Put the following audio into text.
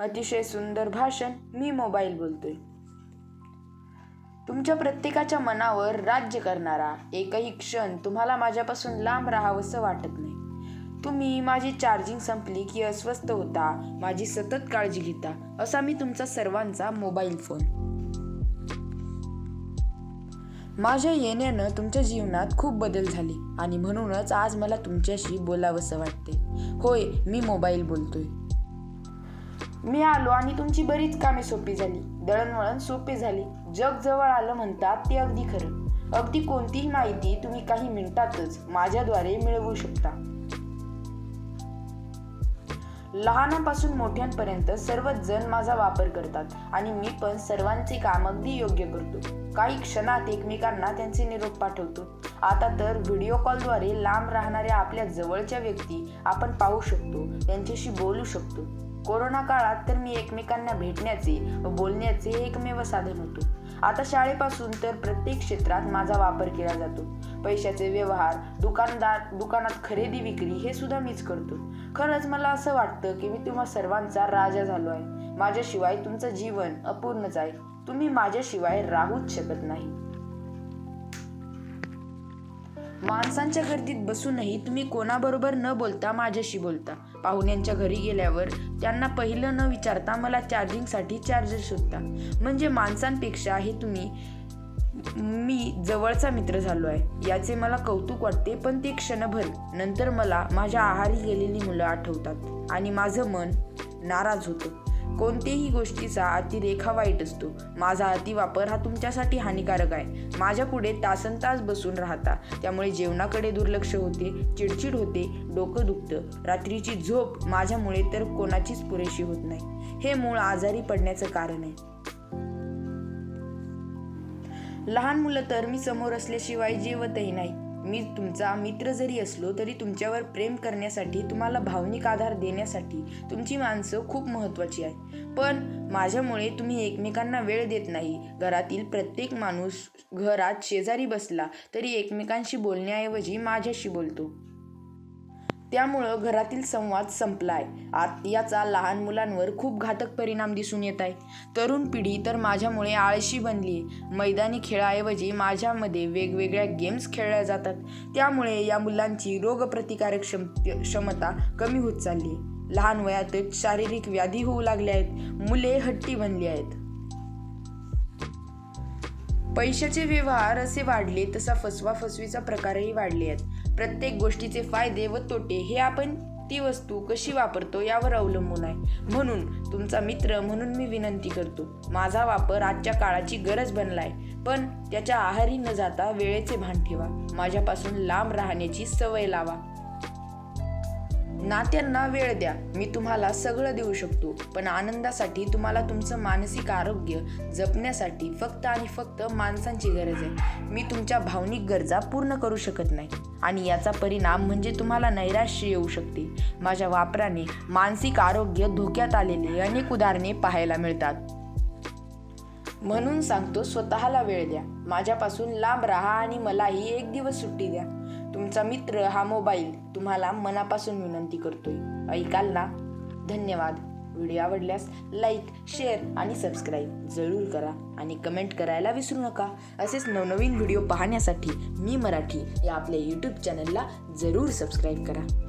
अतिशय सुंदर भाषण मी मोबाईल बोलतोय. तुमच्या प्रत्येकाच्या मनावर राज्य करणारा एकही क्षण तुम्हाला माझ्यापासून लांब राहावंसं वाटत नाही. तुम्ही माझी चार्जिंग संपली की अस्वस्थ होता माझी सतत काळजी घेता असा मी तुमचा सर्वांचा मोबाईल फोन माझ्या येण्यानं तुमच्या जीवनात खूप बदल झाले आणि म्हणूनच आज मला तुमच्याशी बोलावंसं वाटते होय मी मोबाईल बोलतोय. मी आलो आणि तुमची बरीच कामे सोपी झाली. दळणवळण सोपे झाली. जग जवळ आलं म्हणतात ते अगदी खरं. अगदी कोणतीही माहिती तुम्ही काही मिनिटातच माझ्याद्वारे मिळवू शकता. लहानापासून मोठ्यांपर्यंत सर्वच जण माझा वापर करतात आणि मी पण सर्वांचे काम अगदी योग्य करतो. काही क्षणात एकमेकांना त्यांचे निरोप पाठवतो. आता तर व्हिडिओ कॉलद्वारे लांब राहणाऱ्या आपल्या जवळच्या व्यक्ती आपण पाहू शकतो त्यांच्याशी बोलू शकतो. कोरोना काळात तर मी एकमेकांना भेटण्याचे व बोलण्याचे एकमेव साधन होतो. आता शाळेपासून तर प्रत्येक क्षेत्रात माझा वापर केला जातो. पैशाचे व्यवहार दुकानदार दुकानात खरेदी विक्री हे सुद्धा मीच करतो. खरंच मला असं वाटतं की मी तुम्हा सर्वांचा राजा झालो आहे. माझ्याशिवाय तुमचं जीवन अपूर्णच आहे. तुम्ही माझ्याशिवाय राहूच शकत नाही. माणसांच्या गर्दीत बसूनही तुम्ही कोणाबरोबर न बोलता माझ्याशी बोलता. पाहुण्यांच्या घरी गेल्यावर त्यांना पहिलं न विचारता मला चार्जिंगसाठी चार्जर शोधता. म्हणजे माणसांपेक्षा हे तुम्ही मी जवळचा मित्र झालो आहे. याचे मला कौतुक वाटते पण ते क्षणभर नंतर मला माझ्या आहारी गेलेली मुलं आठवतात आणि माझं मन नाराज होतं. कोणत्याही गोष्टीचा अतिरेख हा वाईट असतो. माझा अतिवापर हा तुमच्यासाठी हानिकारक आहे. माझ्या पुढे तासन तास बसून राहता. त्यामुळे जेवणाकडे दुर्लक्ष होते चिडचिड होते डोकं दुखतं. रात्रीची झोप माझ्यामुळे तर कोणाचीच पुरेशी होत नाही. हे मूळ आजारी पडण्याचं कारण आहे. लहान मुलं तर मी समोर असल्याशिवाय जेवतही नाही. मी तुमचा मित्र जरी असलो तरी तुमच्यावर प्रेम करण्यासाठी तुम्हाला भावनिक आधार देण्यासाठी तुमची माणसं खूप महत्त्वाची आहे पण माझ्यामुळे तुम्ही एकमेकांना वेळ देत नाही. घरातील प्रत्येक माणूस घरात शेजारी बसला तरी एकमेकांशी बोलण्याऐवजी माझ्याशी बोलतो. त्यामुळं घरातील संवाद संपलाय. आत याचा लहान मुलांवर खूप घातक परिणाम दिसून येत आहे तरुण पिढी तर माझ्यामुळे आळशी बनली. आहे मैदानी खेळाऐवजी माझ्यामध्ये वेगवेगळ्या गेम्स खेळल्या जातात. त्यामुळे या मुलांची रोगप्रतिकारक क्षम क्षमता कमी होत चालली. आहे लहान वयातच शारीरिक व्याधी होऊ लागल्या आहेत. मुले हट्टी बनली आहेत. पैशाचे व्यवहार असे वाढले तसा फसवा फसवीचा प्रकारही वाढले आहेत. प्रत्येक गोष्टीचे फायदे व तोटे हे आपण ती वस्तू कशी वापरतो यावर अवलंबून आहे. म्हणून तुमचा मित्र म्हणून मी विनंती करतो माझा वापर आजच्या काळाची गरज बनलाय पण त्याच्या आहारी न जाता वेळेचे भान ठेवा. माझ्यापासून लांब राहण्याची सवय लावा. नात्यांना वेळ द्या. मी तुम्हाला सगळं देऊ शकतो. पण आनंदासाठी तुम्हाला तुमचं मानसिक आरोग्य जपण्यासाठी फक्त आणि फक्त माणसांची गरज आहे. मी तुमच्या भावनिक गरजा पूर्ण करू शकत नाही. आणि याचा परिणाम म्हणजे तुम्हाला नैराश्य येऊ शकते. माझ्या वापराने मानसिक आरोग्य धोक्यात आलेले अनेक उदाहरणे पाहायला मिळतात. म्हणून सांगतो स्वतःला वेळ द्या. माझ्यापासून लांब राहा आणि मलाही एक दिवस सुट्टी द्या. तुमचा मित्र हा मोबाईल तुम्हाला मनापासून विनंती करतोय. ऐकाल ना धन्यवाद. व्हिडिओ आवडल्यास लाईक शेअर आणि सबस्क्राईब जरूर करा आणि कमेंट करायला विसरू नका. असेच नवनवीन व्हिडिओ पाहण्यासाठी मी मराठी या आपल्या यूट्यूब चॅनलला जरूर सबस्क्राईब करा.